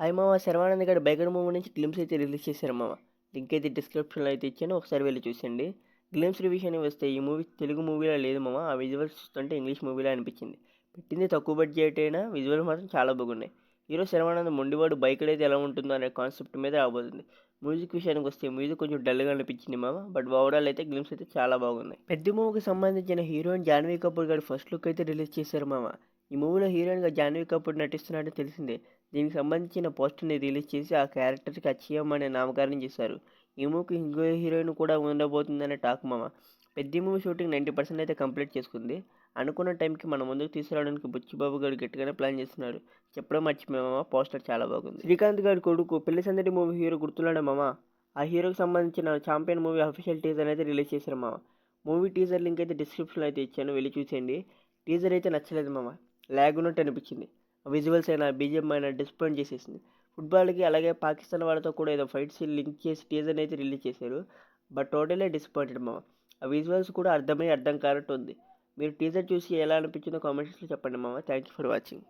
Hi మామ శర్వానంద్ గారి Biker movie నుంచి గ్లిమ్స్ అయితే రిలీజ్ చేశారు మామ. లింక్ అయితే డిస్క్రిప్షన్లో అయితే ఇచ్చాను ఒకసారి వెళ్ళి చూసండి గ్లిమ్స్ రివ్యూషన్ వస్తే ఈ మూవీ తెలుగు మూవీలో లేదు మామ ఆ విజువల్స్ చూస్తుంటే ఇంగ్లీష్ మూవీలో అనిపించింది. పెట్టింది తక్కువ బడ్జెట్ అయినా విజువల్స్ మాత్రం చాలా బాగున్నాయి. హీరో శర్వానంద్ మొండివాడు బైక్ అయితే ఎలా ఉంటుందో అనే కాన్సెప్ట్ మీద రాబోతుంది. మ్యూజిక్ విషయానికి వస్తే మ్యూజిక్ కొంచెం డల్గా అనిపించింది మామ బట్ ఓవరాల్ అయితే గ్లిమ్స్ అయితే చాలా బాగున్నాయి పెద్ద మూవీకి సంబంధించిన హీరోయిన్ జాన్వీ కపూర్ గారి ఫస్ట్ లుక్ అయితే రిలీజ్ చేశారు మామ. ఈ మూవీలో హీరోయిన్గా జాన్వీ కపూర్ నటిస్తున్నట్టు తెలిసిందే. దీనికి సంబంధించిన పోస్టర్ని రిలీజ్ చేసి ఆ క్యారెక్టర్కి అచ్చయం అనే నామకరణం చేశారు. ఈ మూవీకి ఇంకో హీరోయిన్ కూడా ఉండబోతుందనే టాక్ మామ. పెద్ద మూవీ షూటింగ్ నైంటీ పర్సెంట్ అయితే కంప్లీట్ చేసుకుంది. అనుకున్న టైంకి మన ముందుకు తీసుకురావడానికి బుచ్చిబాబు గారు గట్టిగానే ప్లాన్ చేస్తున్నారు. చెప్పడం మర్చిపోయామా పోస్టర్ చాలా బాగుంది. శ్రీకాంత్ గారి కొడుకు పెళ్ళి సందడి మూవీ హీరో గుర్తున్నాడు మామ? ఆ హీరోకి సంబంధించిన ఛాంపియన్ మూవీ అఫీషియల్ టీజర్ అయితే రిలీజ్ చేశారు మామ. మూవీ టీజర్ లింక్ అయితే డిస్క్రిప్షన్లో అయితే ఇచ్చాను వెళ్ళి చూసేయండి. టీజర్ అయితే నచ్చలేదు మామ. ల్యాగ్ ఉన్నట్టు అనిపించింది. విజువల్స్ అయినా బీజిఎం అయినా డిస్పాయింట్ చేసేసింది. ఫుట్బాల్కి అలాగే పాకిస్తాన్ వాళ్ళతో కూడా ఏదో ఫైట్ లింక్ చేసి టీజర్ అయితే రిలీజ్ చేశారు. బట్ టోటలీ డిసప్పాయింటెడ్ మామ. ఆ విజువల్స్ కూడా అర్థమై అర్థం కానట్టు ఉంది. మీరు టీజర్ చూసి ఎలా అనిపించిందో కామెంట్స్లో చెప్పండి మామ. Thank you for watching.